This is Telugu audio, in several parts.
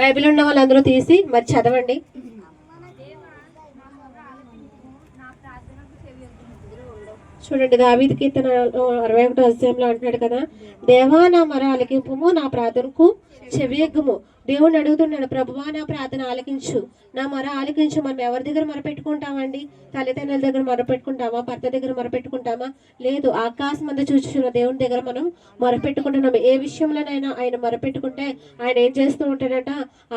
బైబిల్ ఉన్న వాళ్ళందరూ తీసి మరి చదవండి. చూడండి దావీది కీర్తన అరవై ఒకటో అధ్యాయంలో అంటున్నాడు కదా దేవా నా మర ఆలకింపుము నా ప్రార్థనకు చెవియగ్గుము. దేవుణ్ణి అడుగుతున్నాడు ప్రభువా నా ప్రార్థన ఆలకించు. నా మొర ఆలకించు. మనం ఎవరి దగ్గర మొరపెట్టుకుంటామండి తల్లిదండ్రుల దగ్గర మొరపెట్టుకుంటామా భర్త దగ్గర మొరపెట్టుకుంటామా లేదు ఆకాశం అంతా చూచున్న దేవుని దగ్గర మనం మొరపెట్టుకుంటున్నాము ఏ విషయంలోనైనా ఆయన మొరపెట్టుకుంటే ఆయన ఏం చేస్తూ ఉంటాడంట?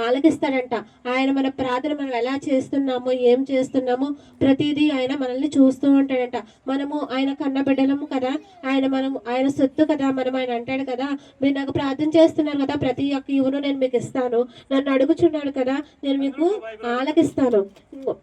ఆలకిస్తాడంట. ఆయన మన ప్రార్థన మనం ఎలా చేస్తున్నామో ఏం చేస్తున్నామో ప్రతిదీ ఆయన మనల్ని చూస్తూ ఉంటాడంట. మనము ఆయన కన్న బిడ్డలము కదా? ఆయన మనం ఆయన సొత్తు కదా? మనం ఆయన అంటాడు కదా? మీరు నాకు ప్రార్థన చేస్తున్నారు కదా? ప్రతి ఒక్క యువను నేను మీకు ఇస్తాను. నన్ను అడుగుచున్నాడు కదా నేను మీకు ఆలకిస్తాను.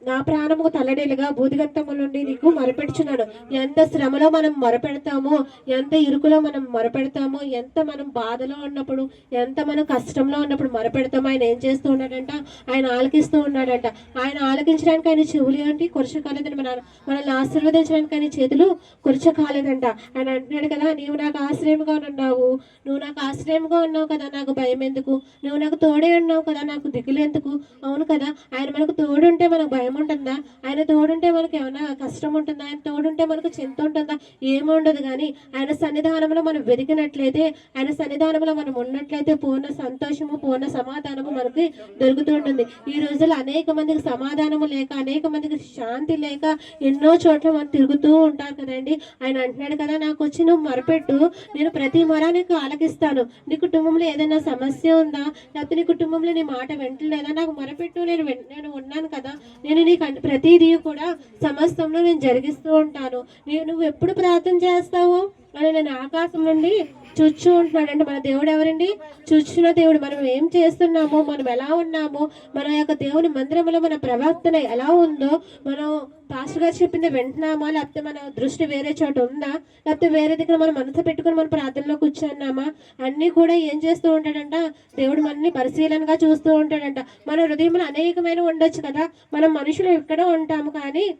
నా ప్రాణముకు తల్లడేలుగా బూదిగంతము నుండి నీకు మొరపెడుచున్నాను. ఎంత శ్రమలో మనం మొరపెడతామో ఎంత ఇరుకులో మనం మొరపెడతామో ఎంత మనం బాధలో ఉన్నప్పుడు ఎంత మనం కష్టంలో ఉన్నప్పుడు మొరపెడతామో ఆయన ఏం చేస్తూ ఉన్నాడంట? ఆయన ఆలకిస్తూ ఉన్నాడంట. ఆయన ఆలకించడానికి ఆయన చెవులు ఏంటి? కొరచ కాలేదని మన మనల్ని ఆశీర్వదించడానికి ఆయన చేతులు కొరచ కాలేదంట. ఆయన అంటున్నాడు కదా నీవు నాకు ఆశ్రయంగా ఉన్నావు. నువ్వు నాకు ఆశ్రయంగా ఉన్నావు కదా నాకు భయం ఎందుకు నువ్వు నాకు తోడే ఉన్నావు కదా నాకు దిగులు ఎందుకు అవును కదా ఆయన మనకు తోడుంటే మనకు భయం ఉంటుందా? ఆయన తోడుంటే మనకు ఏమైనా కష్టం ఉంటుందా? ఆయన తోడుంటే మనకు చింత ఉంటుందా? ఏమి ఉండదు కానీ ఆయన సన్నిధానంలో మనం వెతికినట్లయితే ఆయన సన్నిధానంలో మనం ఉన్నట్లయితే పూర్ణ సంతోషము పూర్ణ సమాధానము మనకి దొరుకుతూ ఉంటుంది. ఈ రోజుల్లో అనేక మందికి సమాధానము లేక అనేక మందికి శాంతి లేక ఎన్నో చోట్ల మనం తిరుగుతూ ఉంటారు కదండి. ఆయన అంటున్నాడు కదా నాకు వచ్చి నువ్వు మొరపెట్టు. నేను ప్రతి మొర నీకు ఆలకిస్తాను. నీ కుటుంబంలో ఏదైనా సమస్య ఉందా? లేకపోతే నీ కుటుంబంలో నీ మాట వింటలేదా? నాకు మొరపెట్టు నేను నేను ఉన్నాను కదా. నేను నీకు ప్రతిదీ కూడా సమస్తంలో నేను జరిగిస్తూ ఉంటాను. నేను నువ్వు ఎప్పుడు ప్రార్థన చేస్తావు? అని నేను ఆకాశం నుండి చూచూ ఉంటున్నాడంటే మన దేవుడు ఎవరండి చూచున్న దేవుడు. మనం ఏం చేస్తున్నామో మనం ఎలా ఉన్నామో మన యొక్క దేవుని మందిరంలో మన ప్రవర్తన ఎలా ఉందో మనం పాస్టర్ గారు చెప్పింది వింటున్నామా? లేకపోతే మన దృష్టి వేరే చోట ఉందా? లేకపోతే వేరే దగ్గర మనం మనసు పెట్టుకుని మన ప్రార్థనలో కూర్చున్నామా? అన్నీ కూడా ఏం చేస్తూ ఉంటాడంట? దేవుడు మనల్ని పరిశీలనగా చూస్తూ ఉంటాడంట. మన హృదయంలో అనేకమైన ఉండొచ్చు కదా? మనం మనుషులు ఎక్కడో ఉంటాము కానీ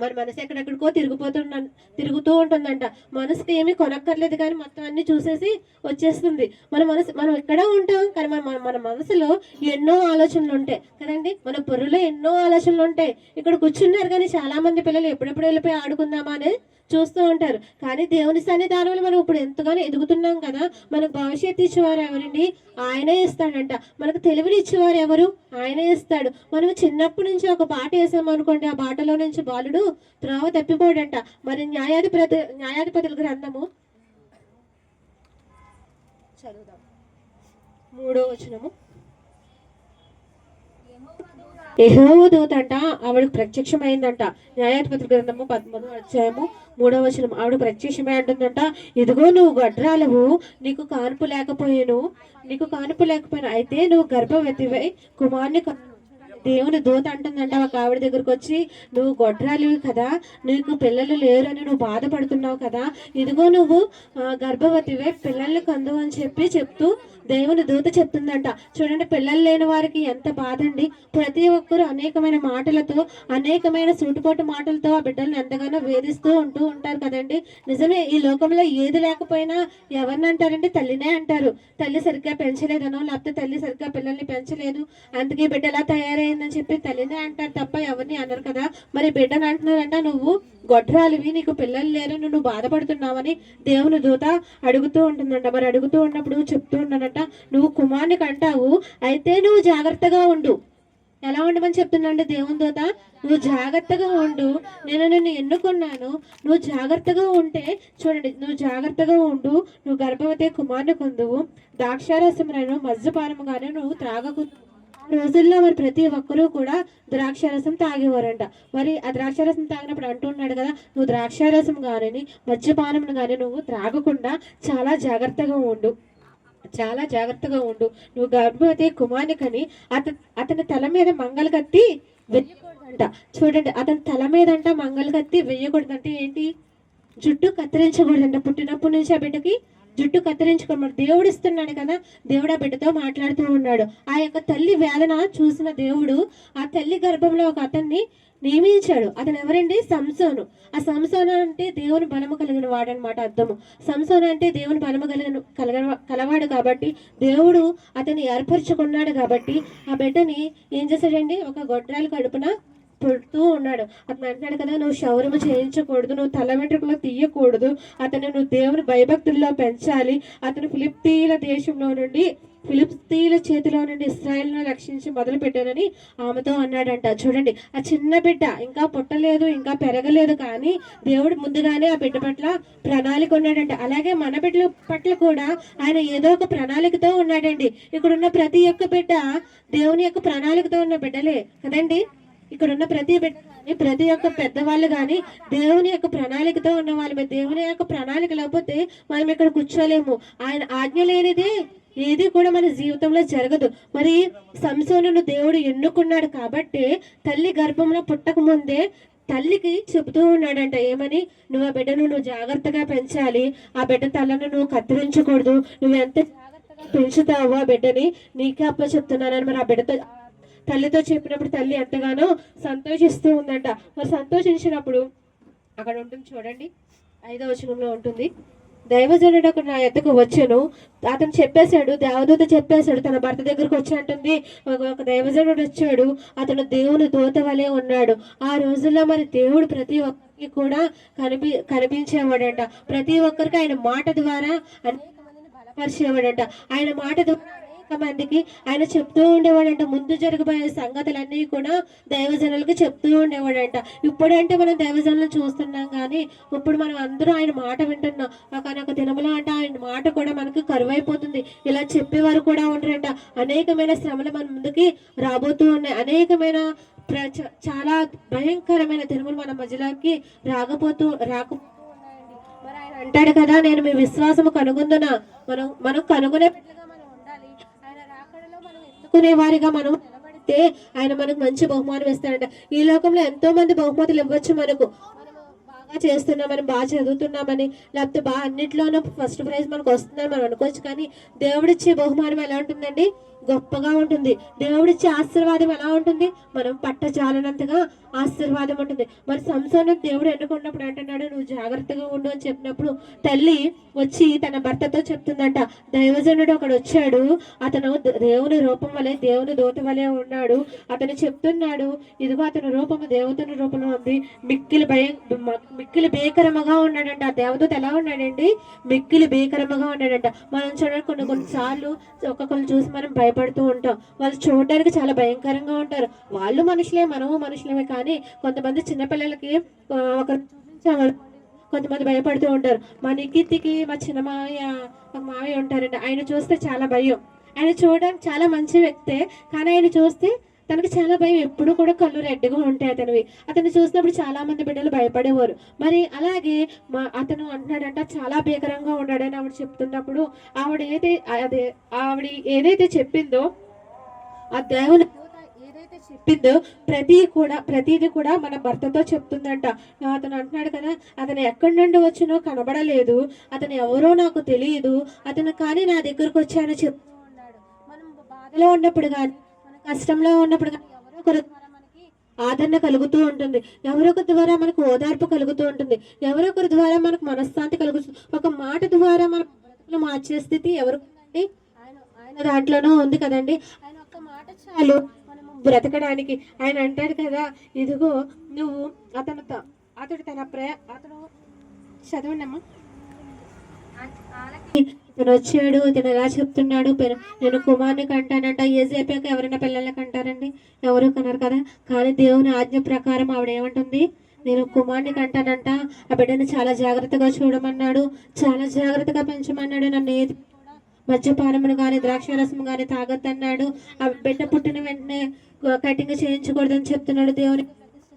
మన మనసు ఎక్కడెక్కడికో తిరిగిపోతున్న తిరుగుతూ ఉంటుందంట. మనసుకి ఏమీ కొనక్కర్లేదు కానీ మొత్తం అన్ని చూసేసి వచ్చేస్తుంది. మన మనసు మనం ఎక్కడ ఉంటాం కానీ మన మన- మనసులో ఎన్నో ఆలోచనలు ఉంటాయి. కదండి? మన బుర్రలో ఎన్నో ఆలోచనలు ఉంటాయి. ఇక్కడ కూర్చున్నారు కానీ చాలా మంది పిల్లలు ఎప్పుడెప్పుడు వెళ్ళిపోయి ఆడుకుందామా అని చూస్తూ ఉంటారు. కానీ దేవుని సన్నిధానంలో మనం ఇప్పుడు ఎంతగానో ఎదుగుతున్నాం కదా మనకు భవిష్యత్తు ఇచ్చేవారు ఎవరండి? ఆయనే ఇస్తాడంట. మనకు తెలివిని ఇచ్చేవారు ఎవరు? ఆయనే ఇస్తాడు. మనం చిన్నప్పటి నుంచి ఒక బాట వేసామనుకోండి ఆ బాటలో నుంచి బాలుడు త్రోవ తప్పిపోడంట. మరి న్యాయాధిపతి న్యాయాధిపతుల గ్రంథము చదువుదాం. మూడో వచనము. యెహోవా అంట ఆవిడకు ప్రత్యక్షమైందంట. న్యాయాధిపతి గ్రంథము పదమూడు అధ్యాయము మూడవ వచనం ఆవిడ ప్రత్యక్షమై అంటుందంట ఇదిగో నువ్వు గడ్రాలవు నీకు కానుపు లేకపోయాను నీకు కానుపు లేకపోయాను అయితే నువ్వు గర్భవతివై కుమార్ని కన్ను దేవుని దూత అంటుందంట ఒక ఆవిడ దగ్గరకు వచ్చి నువ్వు గొడ్రాలివి కదా నీకు పిల్లలు లేరని నువ్వు బాధపడుతున్నావు కదా ఇదిగో నువ్వు గర్భవతివే పిల్లల్ని కందు అని చెప్పి చెప్తూ దేవుని దూత చెప్తుందంట. చూడండి పిల్లలు లేని వారికి ఎంత బాధ అండి ప్రతి ఒక్కరు అనేకమైన మాటలతో అనేకమైన సూటిపోటు మాటలతో ఆ బిడ్డల్ని ఎంతగానో వేధిస్తూ ఉంటూ ఉంటారు కదండి. నిజమే ఈ లోకంలో ఏది లేకపోయినా ఎవరిని అంటారంటే తల్లినే అంటారు. తల్లి సరిగ్గా పెంచలేదనో లేకపోతే తల్లి సరిగ్గా పిల్లల్ని పెంచలేదు. అందుకే బిడ్డ ఎలా అని చెప్పి తల్లినే అంటారు తప్ప ఎవరిని అనరు కదా. మరి బిడ్డను అంటున్నారంట నువ్వు గొడ్రాలివి నీకు పిల్లలు లేరు నువ్వు బాధపడుతున్నావని దేవుని దూత అడుగుతూ ఉంటుందంట. మరి అడుగుతూ ఉన్నప్పుడు చెప్తూ ఉన్నానంట నువ్వు కుమార్ని అంటావు అయితే నువ్వు జాగ్రత్తగా ఉండు. ఎలా ఉండమని చెప్తున్నాండి దేవుని దూత నువ్వు జాగ్రత్తగా ఉండు. నేను నిన్ను ఎన్నుకున్నాను. నువ్వు జాగ్రత్తగా ఉంటే చూడండి నువ్వు జాగ్రత్తగా ఉండు. నువ్వు గర్భవతి కుమారుని కొందువు. ద్రాక్షారసములను మజ్జపానముగానే నువ్వు త్రాగకు రోజుల్లో మరి ప్రతి ఒక్కరూ కూడా ద్రాక్షారసం తాగేవారంట. మరి ఆ ద్రాక్షారసం తాగినప్పుడు అంటున్నాడు కదా నువ్వు ద్రాక్షారసం కానీ మద్యపానం కానీ నువ్వు త్రాగకుండా చాలా జాగ్రత్తగా ఉండు. చాలా జాగ్రత్తగా ఉండు. నువ్వు గర్భవతి కుమార్ని కని అత అతని తల మీద మంగళ కత్తి వెయ్యకూడదంట. చూడండి అతని తల మీద అంట మంగళ కత్తి వెయ్యకూడదంటే ఏంటి? జుట్టు కత్తిరించకూడదంట. పుట్టినప్పటి నుంచి ఆ బిడ్డకి జుట్టు కత్తిరించుకోమన్నాడు దేవుడు ఇస్తున్నాడు కదా దేవుడు ఆ బిడ్డతో మాట్లాడుతూ ఉన్నాడు. ఆ యొక్క తల్లి వేదన చూసిన దేవుడు ఆ తల్లి గర్భంలో ఒక అతన్ని నియమించాడు. అతను ఎవరండి? సంసోను. ఆ సంసోను అంటే దేవుని బలము కలిగిన వాడనమాట అర్థము. సంసోను అంటే దేవుని బలము కలిగిన కలగ కలవాడు కాబట్టి దేవుడు అతన్ని ఏర్పరచుకున్నాడు కాబట్టి ఆ బిడ్డని ఏం చేశాడండి? ఒక గొడ్రాలు కడుపున పెడుతూ ఉన్నాడు. అతను అంటాడు కదా నువ్వు శౌర్యము చేయించకూడదు నువ్వు తల వెంట్రుకలో తీయకూడదు. అతను నువ్వు దేవుని భయభక్తుల్లో పెంచాలి. అతను ఫిలిప్తీల దేశంలో నుండి ఫిలిప్తీల చేతిలో నుండి ఇస్రాయల్ను రక్షించి మొదలు పెట్టానని ఆమెతో అన్నాడంట. చూడండి ఆ చిన్న బిడ్డ ఇంకా పుట్టలేదు ఇంకా పెరగలేదు కానీ దేవుడు ముందుగానే ఆ బిడ్డ పట్ల ప్రణాళిక ఉన్నాడంట. అలాగే మన బిడ్డల పట్ల కూడా ఆయన ఏదో ఒక ప్రణాళికతో ఉన్నాడండి. ఇక్కడున్న ప్రతి ఒక్క బిడ్డ దేవుని యొక్క ప్రణాళికతో ఉన్న బిడ్డలే కదండి? ఇక్కడ ఉన్న ప్రతి బిడ్డ కానీ ప్రతి ఒక్క పెద్దవాళ్ళు కానీ దేవుని యొక్క ప్రణాళికతో ఉన్న వాళ్ళు దేవుని యొక్క ప్రణాళిక లేకపోతే మనం ఇక్కడ కూర్చోలేము. ఆయన ఆజ్ఞ లేనిదే ఏది కూడా మన జీవితంలో జరగదు. మరి సంసోను దేవుడు ఎన్నుకున్నాడు కాబట్టి తల్లి గర్భంలో పుట్టక ముందే తల్లికి చెబుతూ ఉన్నాడంట ఏమని? నువ్వు ఆ బిడ్డను నువ్వు జాగ్రత్తగా పెంచాలి. ఆ బిడ్డ తలను నువ్వు కత్తిరించకూడదు. నువ్వు ఎంత జాగ్రత్తగా పెంచుతావో ఆ బిడ్డని నీకే అప్ప చెప్తున్నానని మరి ఆ బిడ్డతో తల్లితో చెప్పినప్పుడు తల్లి ఎంతగానో సంతోషిస్తూ ఉందంట. మరి సంతోషించినప్పుడు అక్కడ ఉంటుంది చూడండి ఐదో వచనంలో ఉంటుంది. దైవజనుడు అక్కడ నా ఎద్దకు వచ్చాను. అతను చెప్పేశాడు దేవదూత చెప్పేశాడు తన భర్త దగ్గరకు వచ్చి అంటుంది. ఒక ఒక దైవజనుడు వచ్చాడు అతను దేవుని దూత వలె ఉన్నాడు. ఆ రోజుల్లో మరి దేవుడు ప్రతి ఒక్కరికి కూడా కనిపి కనిపించేవాడంట. ప్రతి ఒక్కరికి ఆయన మాట ద్వారా అనేక మందిని బలపరిచేవాడంట. ఆయన మాట ద్వారా అనేక మందికి ఆయన చెప్తూ ఉండేవాడంట. ముందు జరగబోయే సంగతులన్నీ కూడా దైవజనులకు చెప్తూ ఉండేవాడంట. ఇప్పుడంటే మనం దైవజనులు చూస్తున్నాం కానీ ఇప్పుడు మనం అందరూ ఆయన మాట వింటున్నాం. కానీ ఒక దినములో అంటే ఆయన మాట కూడా మనకి కరువైపోతుంది. ఇలా చెప్పేవారు కూడా ఉండరంట. అనేకమైన శ్రమలు మన ముందుకి రాబోతూ ఉన్నాయి. అనేకమైన ప్రచ చాలా భయంకరమైన దినములు మన మధ్యలోకి రాకపోతూ రాక మరి ఆయన అంటాడు కదా నేను మీ విశ్వాసము కనుగొందున? మనం మనం కనుగొనే రాకడలో మనం వారిగా మనం నిలబడితే ఆయన మనకు మంచి బహుమానం ఇస్తాడంట. ఈ లోకంలో ఎంతో మంది బహుమతులు ఇవ్వచ్చు మనకు. బాగా చేస్తున్నామని బాగా చదువుతున్నామని లేకపోతే బాగా అన్నింటిలోనూ ఫస్ట్ ప్రైజ్ మనకు వస్తుందని మనం అనుకోవచ్చు కానీ దేవుడిచ్చే బహుమానం ఎలా ఉంటుందండి? గొప్పగా ఉంటుంది. దేవుడిచ్చే ఆశీర్వాదం ఎలా ఉంటుంది? మనం పట్టజాలనంతగా ఆశీర్వాదం ఉంటుంది. మరి సంసారం దేవుడు ఎన్నుకున్నప్పుడు అంటున్నాడు నువ్వు జాగ్రత్తగా ఉండు అని చెప్పినప్పుడు తల్లి వచ్చి తన భర్తతో చెప్తుందంట దైవజనుడు అక్కడ వచ్చాడు అతను దేవుని రూపం వలె దేవుని దూత వలె ఉన్నాడు. అతను చెప్తున్నాడు ఇదిగో అతని రూపము దేవతని రూపంలో ఉంది. మిక్కిలి భయం మిక్కిలి భీకరముగా ఉన్నాడంట. ఆ దేవదూత ఎలా ఉన్నాడండి? మిక్కిలి భీకరముగా ఉన్నాడంట. మనం చూడండి కొన్ని కొన్నిసార్లు ఒక్కొక్కరు చూసి మనం భయపడుతూ ఉంటాం. వాళ్ళు చూడడానికి చాలా భయంకరంగా ఉంటారు. వాళ్ళు మనుషులే మనము మనుషులమే కానీ కొంతమంది చిన్నపిల్లలకి ఒకరు కొంతమంది భయపడుతూ ఉంటారు. మా నిఖిత్తికి మా చిన్న మావయ్య ఒక మావయ్య ఉంటారండి. ఆయన చూస్తే చాలా భయం. ఆయన చూడడానికి చాలా మంచి వ్యక్తే కానీ ఆయన చూస్తే తనకు చాలా భయం. ఎప్పుడు కూడా కళ్ళు రెడ్గా ఉంటాయి అతనివి. అతను చూసినప్పుడు చాలా మంది బిడ్డలు భయపడేవారు. మరి అలాగే మా అతను అంటున్నాడంట చాలా భీకరంగా ఉన్నాడని ఆవిడ చెప్తున్నప్పుడు ఆవిడ ఏదైతే అదే ఆవిడ ఏదైతే చెప్పిందో ఆ దేవుని ఏదైతే చెప్పిందో ప్రతి కూడా ప్రతిది కూడా మన భర్తతో చెప్తుందంట. అతను అంటున్నాడు కదా అతను ఎక్కడి నుండి వచ్చినో కనబడలేదు. అతను ఎవరో నాకు తెలియదు అతను కానీ నా దగ్గరకు వచ్చాయని చెప్తూ ఉన్నాడు. మనం బాధలో ఉన్నప్పుడు కానీ కష్టంలో ఉన్నప్పుడు కానీ ఎవరో ఒకరి ద్వారా మనకి ఆదరణ కలుగుతూ ఉంటుంది. ఎవరొకరి ద్వారా మనకు ఓదార్పు కలుగుతూ ఉంటుంది. ఎవరొకరి ద్వారా మనకు మనశ్శాంతి కలుగుతుంది ఒక మాట ద్వారా మన బ్రతుకులు మార్చే స్థితి ఎవరు ఆయన ఆయన దాంట్లోనూ ఉంది కదండి. ఆయన ఒక్క మాట చాలు మనము బ్రతకడానికి. ఆయన అంటాడు కదా ఇదిగో నువ్వు అతను త- అతడు తన ప్రే అతను చదవండి అమ్మా ఇతను వచ్చాడు ఇతను ఎలా చెప్తున్నాడు నేను కుమారుని కంటానంట ఏజ్ అయిపోయాక ఎవరైనా పిల్లల్ని కంటారండి? ఎవరు కన్నారు కదా? కానీ దేవుని ఆజ్ఞ ప్రకారం ఆవిడ ఏమంటుంది? నేను కుమారుని కంటానంట ఆ బిడ్డను చాలా జాగ్రత్తగా చూడమన్నాడు చాలా జాగ్రత్తగా పెంచమన్నాడు నన్ను ఏది మద్యపానమును కానీ ద్రాక్షరసం కానీ తాగొద్దన్నాడు ఆ బిడ్డ పుట్టిన వెంటనే కటింగ్ చేయించకూడదని చెప్తున్నాడు దేవుని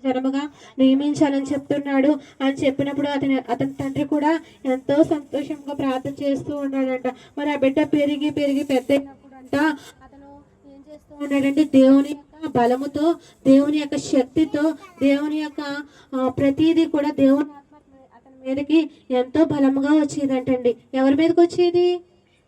జనముగా నియమించాలని చెప్తున్నాడు. అని చెప్పినప్పుడు అతని అతని తండ్రి కూడా ఎంతో సంతోషంగా ప్రార్థన చేస్తూ ఉన్నాడంట. మరి ఆ బిడ్డ పెరిగి పెరిగి పెద్ద అయినప్పుడంట అతను ఏం చేస్తూ ఉన్నాడంటే దేవుని యొక్క బలముతో దేవుని యొక్క శక్తితో దేవుని యొక్క ప్రతిదీ కూడా దేవుని ఆత్మ అతని మీదకి ఎంతో బలముగా వచ్చేదంటండి. ఎవరి మీదకి వచ్చేది?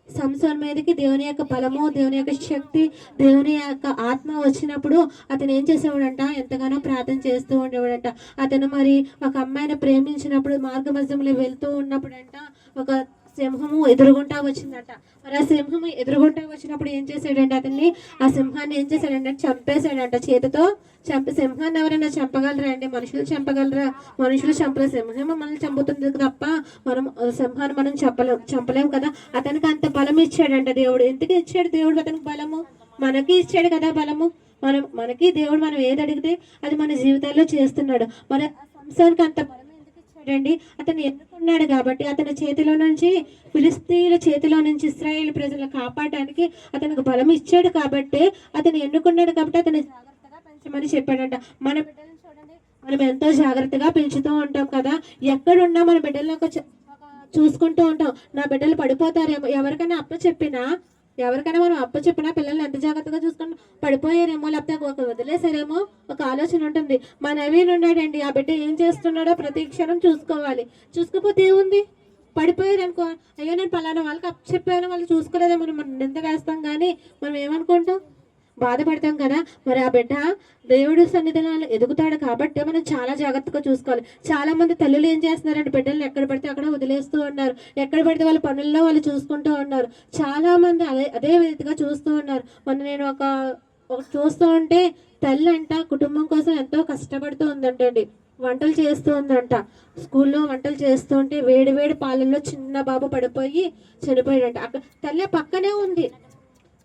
సంసారం మీదకి దేవుని యొక్క బలము దేవుని యొక్క శక్తి దేవుని యొక్క ఆత్మ వచ్చినప్పుడు అతను ఏం చేసేవాడంట? ఎంతగానో ప్రార్థన చేస్తూ ఉండేవాడంట. అతను మరి ఒక అమ్మాయిని ప్రేమించినప్పుడు మార్గ మధ్యంలో వెళ్తూ ఉన్నప్పుడంట ఒక సింహము ఎదురుగుంటా వచ్చిందట. మరి ఆ సింహము ఎదురుగుంటా వచ్చినప్పుడు ఏం చేశాడంటే అతన్ని ఆ సింహాన్ని ఏం చేశాడంటే చంపేశాడంట చేతితో. చంపి సింహాన్ని ఎవరైనా చంపగలరా అండి? మనుషులు చంపగలరా? మనుషులు చంపలే. సింహం మనల్ని చంపుతుంది తప్ప మనం ఆ సింహాన్ని మనం చంపలేం చంపలేం కదా? అతనికి అంత బలం ఇచ్చాడంట దేవుడు. ఎందుకు ఇచ్చాడు దేవుడు అతనికి బలము? మనకి ఇచ్చాడు కదా బలము? మనం మనకి దేవుడు మనం ఏది అడిగితే అది మన జీవితాల్లో చేస్తున్నాడు. మన సంసారానికి అంత చూడండి. అతను ఎన్నుకున్నాడు కాబట్టి అతని చేతిలో నుంచి ఫిలిస్తీన్ల చేతిలో నుంచి ఇస్రాయేల్ ప్రజలను కాపాడడానికి అతనికి బలం ఇచ్చాడు కాబట్టి అతను ఎన్నుకున్నాడు కాబట్టి అతను జాగ్రత్తగా పెంచమని చెప్పాడంట. మన బిడ్డలను చూడండి. మనం ఎంతో జాగ్రత్తగా పెంచుతూ ఉంటాం కదా. ఎక్కడున్నా మన బిడ్డలను చూసుకుంటూ ఉంటాం. నా బిడ్డలు పడిపోతారేమో. ఎవరికైనా అప్ప చెప్పినా ఎవరికైనా మనం అప్పు చెప్పినా పిల్లల్ని ఎంత జాగ్రత్తగా చూసుకుంటాం పడిపోయారేమో లేకపోతే ఒక వదిలేసారేమో ఒక ఆలోచన ఉంటుంది. మా నవీన్ ఉన్నాడండి ఆ బిడ్డ ఏం చేస్తున్నాడో ప్రతి క్షణం చూసుకోవాలి. చూసుకోకపోతే ఏముంది? పడిపోయారు అనుకో అయ్యో నేను పలానా వాళ్ళకి అప్పు చెప్పాను వాళ్ళు చూసుకోలేదే మనం నింద వేస్తాం. కానీ మనం ఏమనుకుంటాం? బాధపడతాం కదా. మరి ఆ బిడ్డ దేవుడు సన్నిధానాలు ఎదుగుతాడు కాబట్టి మనం చాలా జాగ్రత్తగా చూసుకోవాలి. చాలా మంది తల్లులు ఏం చేస్తున్నారంటే బిడ్డల్ని ఎక్కడ పడితే అక్కడ వదిలేస్తూ ఉన్నారు. ఎక్కడ పడితే వాళ్ళ పనుల్లో వాళ్ళు చూసుకుంటూ ఉన్నారు. చాలా మంది అదే అదే విధంగా చూస్తూ ఉన్నారు. మొన్న నేను ఒక ఒక చూస్తూ ఉంటే తల్లి అంట కుటుంబం కోసం ఎంతో కష్టపడుతూ ఉందంటండి. వంటలు చేస్తూ ఉందంట. స్కూల్లో వంటలు చేస్తూ ఉంటే వేడి వేడి పాలల్లో చిన్న బాబు పడిపోయి చనిపోయాడంట. అక్కడ తల్లి పక్కనే ఉంది.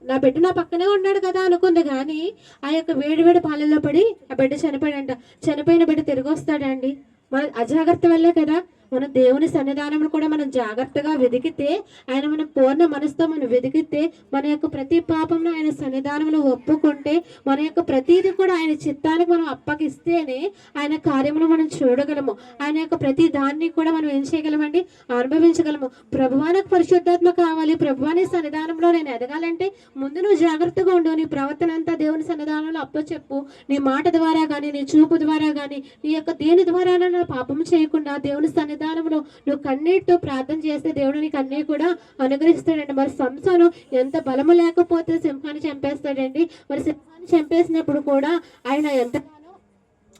నా బిడ్డ నా పక్కనే ఉన్నాడు కదా అనుకుంది కానీ ఆ యొక్క వేడి వేడి పాలల్లో పడి ఆ బిడ్డ చనిపోయాడంట చనిపోయిన బిడ్డ తిరిగి వస్తాడండి. మన అజాగ్రత్త వల్లే కదా మన దేవుని సన్నిధానంలో కూడా మనం జాగ్రత్తగా వెతికితే ఆయన మన పూర్ణ మనసుతో మనం వెతికితే మన యొక్క ప్రతి పాపంను ఆయన సన్నిధానంలో ఒప్పుకుంటే మన యొక్క ప్రతిది కూడా ఆయన చిత్తానికి మనం అప్పగిస్తేనే ఆయన కార్యమును మనం చూడగలము. ఆయన యొక్క ప్రతి దాన్ని కూడా మనం ఏం చేయగలమండి? అనుభవించగలము. ప్రభువానికి పరిశుద్ధాత్మ కావాలి. ప్రభువాని సన్నిధానంలో నేను ఎదగాలంటే ముందు నువ్వు జాగ్రత్తగా ఉండు. నీ ప్రవర్తన అంతా దేవుని సన్నిధానంలో అప్పచెప్పు నీ మాట ద్వారా కానీ నీ చూపు ద్వారా కానీ నీ యొక్క దేని ద్వారా పాపం చేయకుండా దేవుని విధానంలో నువ్వు కన్నీటితో ప్రార్థన చేస్తే దేవుడు నీకు అన్నీ కూడా అనుగ్రహిస్తాడండి. మరి సంసను ఎంత బలము లేకపోతే సింహాన్ని చంపేస్తాడండి? మరి సింహాన్ని చంపేసినప్పుడు కూడా ఆయన ఎంత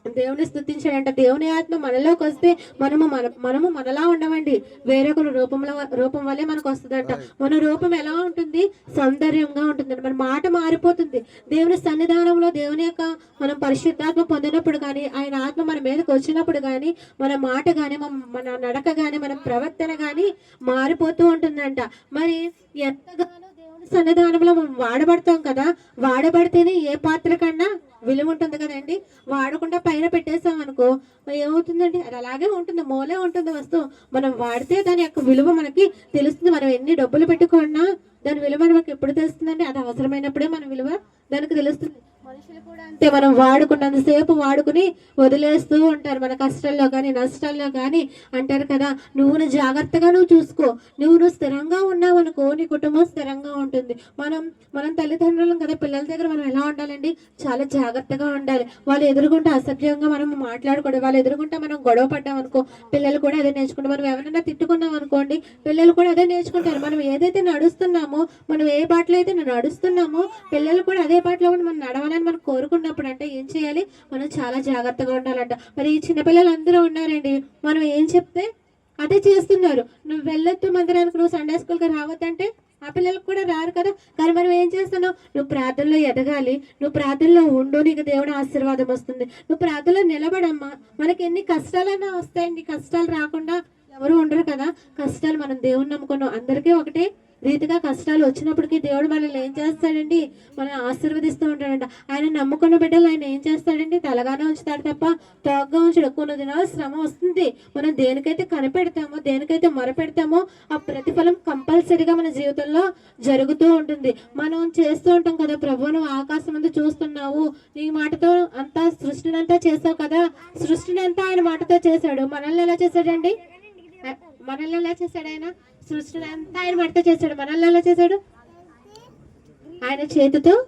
దేవుని స్థుతించాడంట దేవుని ఆత్మ మనలోకి వస్తే మనము మన మనము మనలా ఉండమండి. వేరొకరు రూపంలో రూపం వల్లే మనకు వస్తుందంట. మన రూపం ఎలా ఉంటుంది? సౌందర్యంగా ఉంటుంది మన మాట మారిపోతుంది. దేవుని సన్నిధానంలో దేవుని యొక్క మనం పరిశుద్ధాత్మ పొందినప్పుడు కానీ ఆయన ఆత్మ మన మీదకి వచ్చినప్పుడు కానీ మన మాట కానీ మన నడక కానీ మన ప్రవర్తన కానీ మారిపోతూ ఉంటుందంట. మరి ఎంతగానో దేవుని సన్నిధానంలో మనం వాడబడతాం కదా? వాడబడితేనే ఏ పాత్ర కన్నా విలువ ఉంటుంది కదండి. వాడకుండా పైన పెట్టేసాం అనుకో ఏమవుతుందండి? అది అలాగే ఉంటుంది మూలే ఉంటుంది వస్తువు. మనం వాడితే దాని యొక్క విలువ మనకి తెలుస్తుంది. మనం ఎన్ని డబ్బులు పెట్టుకున్నా దాని విలువ మనకి ఎప్పుడు తెలుస్తుందండి? అది అవసరమైనప్పుడే మన విలువ దానికి తెలుస్తుంది. అంతే. మనం వాడుకున్నంతసేపు వాడుకుని వదిలేస్తూ ఉంటారు. మన కష్టాల్లో కానీ నష్టాల్లో కానీ అంటారు కదా నువ్వు జాగ్రత్తగా నువ్వు చూసుకో. నువ్వు నువ్వు స్థిరంగా ఉన్నావు అనుకో నీ కుటుంబం స్థిరంగా ఉంటుంది. మనం మనం తల్లిదండ్రులం కదా పిల్లల దగ్గర మనం ఎలా ఉండాలండి? చాలా జాగ్రత్తగా ఉండాలి. వాళ్ళు ఎదుర్కొంటే అసభ్యంగా మనం మాట్లాడకూడదు వాళ్ళు ఎదుర్కొంటే మనం గొడవ పడ్డాం అనుకో పిల్లలు కూడా అదే నేర్చుకుంటారు. మనం ఎవరైనా తిట్టుకున్నాం అనుకోండి పిల్లలు కూడా అదే నేర్చుకుంటారు. మనం ఏదైతే నడుస్తున్నామో మనం ఏ బాటలో అయితే నడుస్తున్నామో పిల్లలు కూడా అదే బాటలో మనం కావాలని మనం కోరుకున్నప్పుడు అంటే ఏం చేయాలి? మనం చాలా జాగ్రత్తగా ఉండాలంట. మరి ఈ చిన్నపిల్లలు అందరూ ఉన్నారండి. మనం ఏం చెప్తే అదే చేస్తున్నారు. నువ్వు వెళ్ళొద్దు మందిరానికి నువ్వు సండే స్కూల్కి రావద్దంటే ఆ పిల్లలకు కూడా రారు కదా. కానీ మనం ఏం చేస్తున్నావు నువ్వు ప్రార్థనలో ఎదగాలి. నువ్వు ప్రార్థనలో ఉండు నీకు దేవుడు ఆశీర్వాదం వస్తుంది. నువ్వు ప్రార్థనలో నిలబడమ్మా. మనకి ఎన్ని కష్టాలైనా వస్తాయండి. కష్టాలు రాకుండా ఎవరు ఉండరు కదా. కష్టాలు మనం దేవుని నమ్ముకున్నాం. అందరికీ ఒకటే. రీతిగా కష్టాలు వచ్చినప్పటికీ దేవుడు మనల్ని ఏం చేస్తాడండి? మనల్ని ఆశీర్వదిస్తూ ఉంటాడంట. ఆయన నమ్ముకున్న బిడ్డలు ఆయన ఏం చేస్తాడండి? తలగానే ఉంచుతాడు తప్ప తోగ్గా ఉంచడు. కొన్ని దినాలు శ్రమ వస్తుంది. మనం దేనికైతే కనిపెడతామో దేనికైతే మొరపెడతామో ఆ ప్రతిఫలం కంపల్సరీగా మన జీవితంలో జరుగుతూ ఉంటుంది. మనం చేస్తూ ఉంటాం కదా ప్రభు నువ్వు ఆకాశం అంతా చూస్తున్నావు. నీ మాటతో అంతా సృష్టిని అంతా చేసావు కదా. సృష్టిని అంతా ఆయన మాటతో చేశాడు. మనల్ని ఎలా చేశాడండి? మనల్ని ఎలా చేశాడు ఆయన? సృష్టిని అంతా ఆయన మాటతో చేశాడు మనల్ని ఎలా చేశాడు? ఆయన చేతితో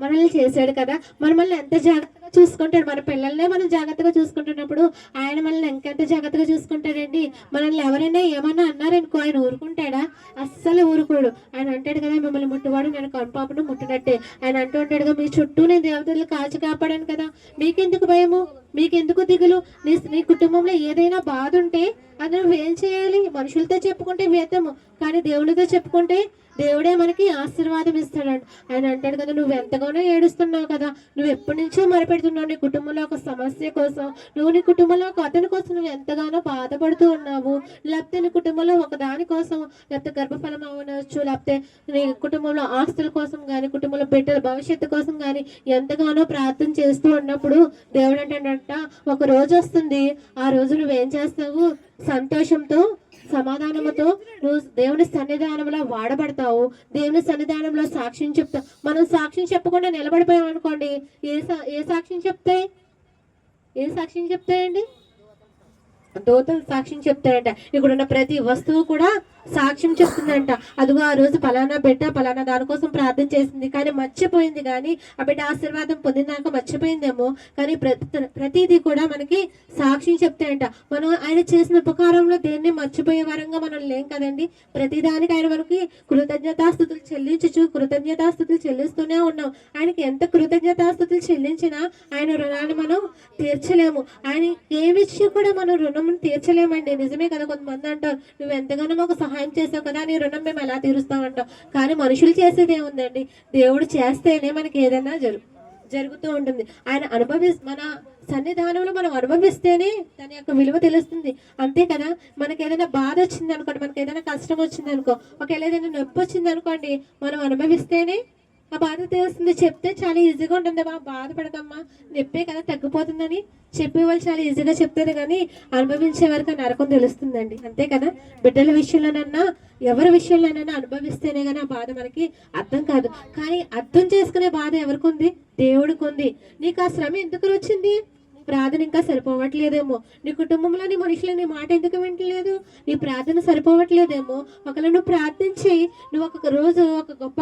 మనల్ని చేశాడు కదా. మరి మనల్ని ఎంత జాగ్రత్తగా చూసుకుంటాడు? మన పిల్లల్నే మనం జాగ్రత్తగా చూసుకుంటున్నప్పుడు ఆయన మనల్ని ఇంకెంత జాగ్రత్తగా చూసుకుంటాడండి? మనల్ని ఎవరైనా ఏమన్నా అన్నారనుకో ఆయన ఊరుకుంటాడా? అస్సలు ఊరుకోడు. ఆయన అంటాడు కదా మిమ్మల్ని ముట్టువాడు నేను కనుపాపను ముట్టినట్టే. ఆయన అంటూ ఉంటాడుగా కదా మీ చుట్టూ నేను దేవతలు కాచి కాపాడాను కదా. మీకెందుకు భయము? మీకెందుకు దిగులు? నీ నీ కుటుంబంలో ఏదైనా బాధ ఉంటే అది నువ్వేం చేయాలి. మనుషులతో చెప్పుకుంటే వ్యర్థము. కానీ దేవుడితో చెప్పుకుంటే దేవుడే మనకి ఆశీర్వాదం ఇస్తాడంట. ఆయన అంటాడు కదా నువ్వు ఎంతగానో ఏడుస్తున్నావు కదా నువ్వు ఎప్పటి నుంచో మరపెడుతున్నావు నీ కుటుంబంలో ఒక సమస్య కోసం నువ్వు నీ కుటుంబంలో ఒక అతని కోసం నువ్వు ఎంతగానో బాధపడుతూ ఉన్నావు. లేకపోతే నీ కుటుంబంలో ఒక దాని కోసం లేకపోతే గర్భఫలం అవ్వచ్చు లేకపోతే నీ కుటుంబంలో ఆస్తుల కోసం కానీ కుటుంబంలో బిడ్డల భవిష్యత్తు కోసం కానీ ఎంతగానో ప్రార్థన చేస్తూ ఉన్నప్పుడు దేవుడు అంటాడంట ఒక రోజు వస్తుంది ఆ రోజు నువ్వేం చేస్తావు? సంతోషంతో సమాధానముతో నువ్వు దేవుని సన్నిధానంలో వాడబడతావు. దేవుని సన్నిధానంలో సాక్ష్యం చెప్తావు మనం సాక్ష్యం చెప్పకుండా నిలబడిపోయాం అనుకోండి ఏ సా- ఏ సాక్ష్యం చెప్తాయి ఏ సాక్ష్యం చెప్తాయండి? దోతలు సాక్ష్యం చెప్తాడంట ఇక్కడున్న ప్రతి వస్తువు కూడా సాక్ష్యం చెప్తుందంట. అదిగో ఆ రోజు పలానా బిడ్డ పలానా దానికోసం ప్రార్థన చేసింది. కానీ మర్చిపోయింది కానీ ఆ బిడ్డ ఆశీర్వాదం పొందినాక మర్చిపోయిందేమో. కానీ ప్రతి ప్రతిదీ కూడా మనకి సాక్ష్యం చెప్తాయంట. మనం ఆయన చేసిన ఉపకారంలో దేన్ని మర్చిపోయే వరంగా మనం లేం కదండి? ప్రతిదానికి ఆయన మనకి కృతజ్ఞతాస్థుతులు చెల్లించచ్చు కృతజ్ఞతాస్థుతులు చెల్లిస్తూనే ఉన్నాం. ఆయనకి ఎంత కృతజ్ఞతాస్థుతులు చెల్లించినా ఆయన రుణాన్ని మనం తీర్చలేము. ఆయన ఏమిచ్చి కూడా మనం రుణం తీర్చలేమండి. నిజమే కదా కొంతమంది అంటారు నువ్వు ఎంతగానో మాకు సహాయం చేసావు కదా నీ రుణం మేము ఎలా తీరుస్తామంటాం కానీ మనుషులు చేసేది ఏముందండి? దేవుడు చేస్తేనే మనకి ఏదైనా జరుగు జరుగుతూ ఉంటుంది. ఆయన అనుభవి మన సన్నిధానంలో మనం అనుభవిస్తేనే దాని యొక్క విలువ తెలుస్తుంది. అంతే కదా? మనకి ఏదైనా బాధ వచ్చింది అనుకోండి మనకి ఏదైనా కష్టం వచ్చింది అనుకో ఒకవేళ ఏదైనా నొప్పి వచ్చింది అనుకోండి మనం అనుభవిస్తేనే ఆ బాధ తెలుస్తుంది చెప్తే చాలా ఈజీగా ఉంటుంది. మా బాధపడకమ్మా. నొప్పే కదా తగ్గిపోతుందని చెప్పే వాళ్ళు చాలా ఈజీగా చెప్తారు కానీ అనుభవించే వరకు నరకం తెలుస్తుందండి. అంతే కదా? బిడ్డల విషయంలోనన్నా ఎవరి విషయంలోనైనా అనుభవిస్తేనే కానీ ఆ బాధ మనకి అర్థం కాదు. కానీ అర్థం చేసుకునే బాధ ఎవరికి ఉంది? దేవుడికి ఉంది. నీకు ఆ శ్రమ ఎందుకు వచ్చింది ప్రార్థన ఇంకా సరిపోవట్లేదేమో. నీ కుటుంబంలో నీ మనుషులు నీ మాట ఎందుకు వింటలేదు? నీ ప్రార్థన సరిపోవట్లేదేమో. ఒకవేళ నువ్వు ప్రార్థించి నువ్వు ఒక రోజు ఒక గొప్ప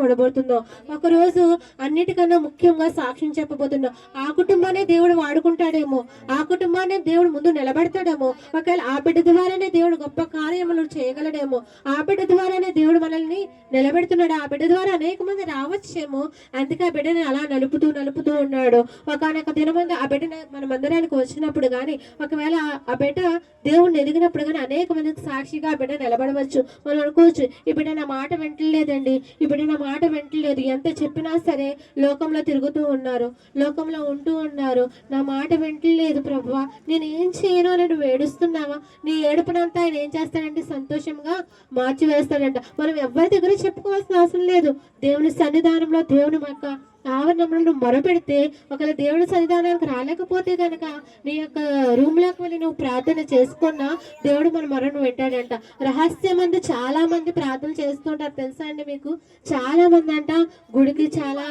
చూడబోతుందో ఒకరోజు ఒక రోజు అన్నిటికన్నా ముఖ్యంగా సాక్ష్యం చెప్పబోతున్నావు ఆ కుటుంబాన్ని దేవుడు వాడుకుంటాడేమో. ఆ కుటుంబాన్ని దేవుడు ముందు నిలబెడతాడేమో. ఒకవేళ ఆ బిడ్డ ద్వారానే దేవుడు గొప్ప కార్యములు చేయగలడేమో. ఆ బిడ్డ ద్వారానే దేవుడు మనల్ని నిలబెడుతున్నాడు. ఆ బిడ్డ ద్వారా అనేక మంది రావచ్చేమో. అందుకే ఆ బిడ్డని అలా నలుపుతూ నలుపుతూ ఉన్నాడు. ఒకనొక దినమంది ఆ బిడ్డ మన మందిరానికి వచ్చినప్పుడు కానీ ఒకవేళ ఆ- ఆ బిడ్డ దేవుడిని ఎదిగినప్పుడు కానీ అనేక మందికి సాక్షిగా ఆ బిడ్డ నిలబడవచ్చు. మనం అనుకోవచ్చు ఈ బిడ్డ నా మాట వింటలేదండి. ఈ బిడ్డ నా మాట వింటలేదు. ఎంత చెప్పినా సరే లోకంలో తిరుగుతూ ఉన్నారు. లోకంలో ఉంటూ ఉన్నారు. నా మాట వింటలేదు ప్రభువా. నేను ఏం చేయను అని వేడుస్తున్నావా ఏడుస్తున్నావా? నీ ఏడుపునంతా ఆయన ఏం చేస్తాడంటే సంతోషంగా మార్చి వేస్తాడంట మనం ఎవరి దగ్గర చెప్పుకోవాల్సిన అవసరం లేదు. దేవుని సన్నిధానంలో దేవుని యొక్క ఆవరణంలో నువ్వు మొరపెడితే ఒకవేళ దేవుడి సన్నిధానానికి రాలేకపోతే కనుక నీ యొక్క రూమ్లోకి వెళ్ళి నువ్వు ప్రార్థన చేసుకున్నా దేవుడు మన మొరను వింటాడంట. రహస్యం అందు చాలా మంది ప్రార్థన చేస్తుంటారు. తెలుసా అండి మీకు? చాలా మంది అంట గుడికి చాలా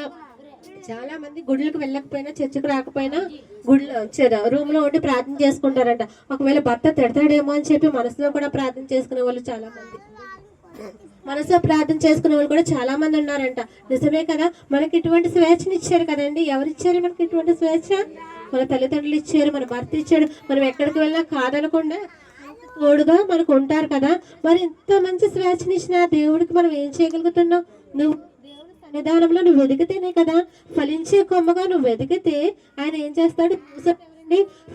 చాలా మంది గుడులకు వెళ్ళకపోయినా చర్చికి రాకపోయినా గుడిలో రూమ్లో ఉండి ప్రార్థన చేసుకుంటారంట. ఒకవేళ భర్త తిడతాడేమో అని చెప్పి మనసులో కూడా ప్రార్థన చేసుకునే వాళ్ళు చాలా మంది మనసులో ప్రార్థన చేసుకునే వాళ్ళు కూడా చాలా మంది ఉన్నారంట. నిజమే కదా? మనకి ఇటువంటి స్వేచ్ఛని ఇచ్చారు కదండి. ఎవరు ఇచ్చారు మనకి ఇటువంటి స్వేచ్ఛ? మన తల్లిదండ్రులు ఇచ్చారు మన భర్త ఇచ్చాడు. మనం ఎక్కడికి వెళ్ళినా కాదనకుండా తోడుగా మనకు ఉంటారు కదా? మరి ఇంత మంచి స్వేచ్ఛని ఇచ్చిన దేవుడికి మనం ఏం చేయగలుగుతున్నావు నువ్వు దేవుడి సన్నిధానంలో నువ్వు వెతికితేనే కదా? ఫలించే కొమ్మగా నువ్వు వెతికితే ఆయన ఏం చేస్తాడు?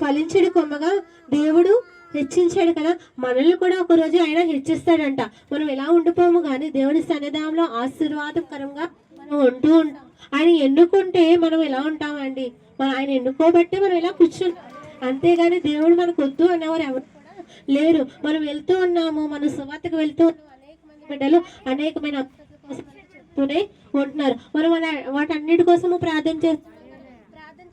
ఫలించడు కొమ్మగా దేవుడు హెచ్చించాడు కదా. మనల్ని కూడా ఒకరోజు ఆయన హెచ్చిస్తాడంట. మనం ఎలా ఉండిపోము కానీ దేవుని సన్నిధానంలో ఆశీర్వాదకరంగా మనం ఉంటూ ఉంటాం. ఆయన ఎన్నుకుంటే మనం ఎలా ఉంటామండి? మన ఆయన ఎన్నుకోబట్టే మనం ఎలా కూర్చుంటాం అంతేగాని దేవుడు మనకు వద్దు అన్నవారు ఎవరు లేరు. మనం వెళ్తూ ఉన్నాము. మన సువార్తకు వెళ్తూ ఉన్నాము. అనేక మంది బిడ్డలు అనేకమైన ఉంటున్నారు. మనం వాటన్నిటి కోసము ప్రార్థన చేస్తాం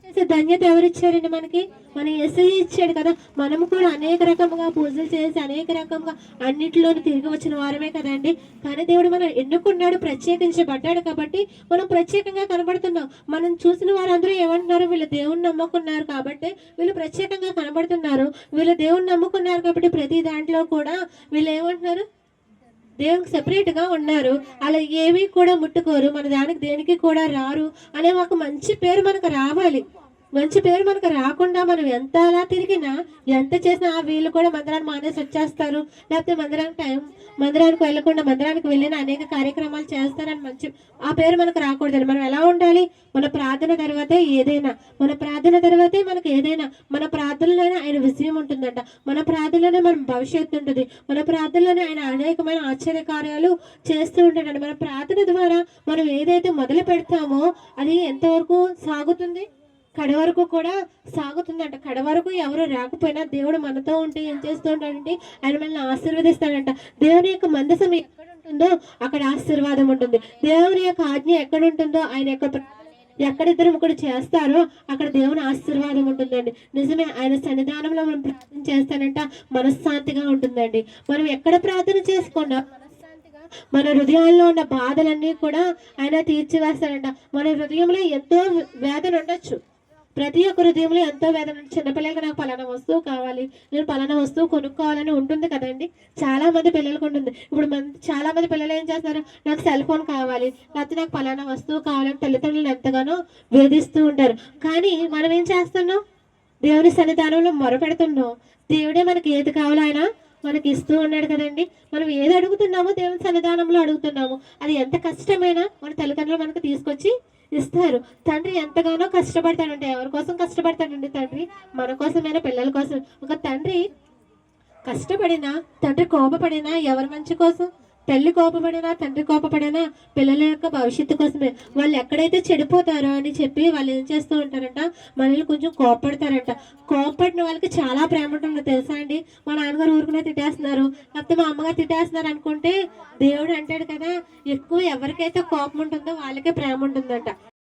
చేసే ధన్యత ఎవరు ఇచ్చారండి మనకి? మన ఎస్ఐ ఇచ్చాడు కదా. మనం కూడా అనేక రకముగా పూజలు చేసి అనేక రకంగా అన్నిటిలోనూ తిరిగి వచ్చిన వారమే కదండి. కానీ దేవుడు మనం ఎన్నుకున్నాడు ప్రత్యేకించబడ్డాడు కాబట్టి మనం ప్రత్యేకంగా కనబడుతున్నాం. మనం చూసిన వారందరూ ఏమంటున్నారు? వీళ్ళు దేవుని నమ్ముకున్నారు కాబట్టి వీళ్ళు ప్రత్యేకంగా కనబడుతున్నారు. వీళ్ళు దేవుని నమ్ముకున్నారు కాబట్టి ప్రతి దాంట్లో కూడా వీళ్ళు ఏమంటున్నారు? దేవునికి సెపరేట్గా ఉన్నారు. అలా ఏమీ కూడా ముట్టుకోరు. మన దానికి దేనికి కూడా రారు అనే ఒక మంచి పేరు మనకు రావాలి. మంచి పేరు మనకు రాకుండా మనం ఎంత అలా తిరిగినా ఎంత చేసినా ఆ వీళ్ళు కూడా మందిరాన్ని మానేసి వచ్చేస్తారు. లేకపోతే మందిరానికి టైం మందిరానికి వెళ్ళకుండా మందిరానికి వెళ్ళిన అనేక కార్యక్రమాలు చేస్తారని మంచి ఆ పేరు మనకు రాకూడదని మనం ఎలా ఉండాలి? మన ప్రార్థన తర్వాతే ఏదైనా మన ప్రార్థన తర్వాతే మనకు ఏదైనా మన ప్రార్థనలోనే ఆయన విజయం ఉంటుందంట. మన ప్రార్థనలోనే మన భవిష్యత్తు ఉంటుంది. మన ప్రార్థనలోనే ఆయన అనేకమైన ఆశ్చర్య కార్యాలు చేస్తూ ఉంటాడంట. మన ప్రార్థన ద్వారా మనం ఏదైతే మొదలు పెడతామో అది ఎంతవరకు సాగుతుంది? కడ వరకు కూడా సాగుతుందంట. కడ వరకు ఎవరు రాకపోయినా దేవుడు మనతో ఉంటే ఏం చేస్తూ ఉంటాడంటే ఆయన మనల్ని ఆశీర్వదిస్తాడంట. దేవుని యొక్క మందసం ఎక్కడ ఉంటుందో అక్కడ ఆశీర్వాదం ఉంటుంది. దేవుని యొక్క ఆజ్ఞ ఎక్కడ ఉంటుందో ఆయన యొక్క ఎక్కడిద్దరు ఎక్కడ ఇద్దరు చేస్తారో అక్కడ దేవుని ఆశీర్వాదం ఉంటుందండి. నిజమే ఆయన సన్నిధానంలో మనం ప్రార్థన చేస్తానంట మనశ్శాంతిగా ఉంటుందండి. మనం ఎక్కడ ప్రార్థన చేసుకున్నా మన హృదయాల్లో ఉన్న బాధలన్నీ కూడా ఆయన తీర్చివేస్తాడంట. మన హృదయంలో ఎంతో వేదన ఉండొచ్చు. ప్రతి ఒక్క హృదయంలో ఎంతో వేదన చిన్నపిల్లలకి నాకు పలానా వస్తువు కావాలి నేను పలానా వస్తువు కొనుక్కోవాలని ఉంటుంది కదండి. చాలా మంది పిల్లలకు ఉంటుంది. ఇప్పుడు మన చాలా మంది పిల్లలు ఏం చేస్తారు నాకు సెల్ ఫోన్ కావాలి లేకపోతే నాకు పలానా వస్తువు కావాలని తల్లిదండ్రులు ఎంతగానో వేధిస్తూ ఉంటారు. కానీ మనం ఏం చేస్తున్నాం? దేవుని సన్నిధానంలో మొరపెడుతున్నాం. దేవుడే మనకి ఏది కావాలో ఆయన మనకి ఇస్తూ ఉన్నాడు కదండి. మనం ఏది అడుగుతున్నామో దేవుని సన్నిధానంలో అడుగుతున్నాము. అది ఎంత కష్టమైనా మన తల్లిదండ్రులు మనకు తీసుకొచ్చి ఇస్తారు. తండ్రి ఎంతగానో కష్టపడతాడంటే ఎవరి కోసం కష్టపడతాడండి తండ్రి? మన కోసమైనా? పిల్లల కోసం. ఒక తండ్రి కష్టపడినా తండ్రి కోపపడినా ఎవరి మంచి కోసం? తల్లి కోపపడినా తండ్రి కోపపడినా పిల్లల యొక్క భవిష్యత్తు కోసమే. వాళ్ళు ఎక్కడైతే చెడిపోతారో అని చెప్పి వాళ్ళు ఏం చేస్తూ ఉంటారంట? మనల్ని కొంచెం కోపపడతారంట. కోపపడిన వాళ్ళకి చాలా ప్రేమ ఉంటుంది తెలుసా అండి? మా నాన్నగారు ఊరుకునే తిట్టేస్తున్నారు. లేకపోతే మా అమ్మగారు తిట్టేస్తున్నారు అనుకుంటే దేవుడు అంటాడు కదా ఎక్కువ ఎవరికైతే కోపం ఉంటుందో వాళ్ళకే ప్రేమ ఉంటుందంట.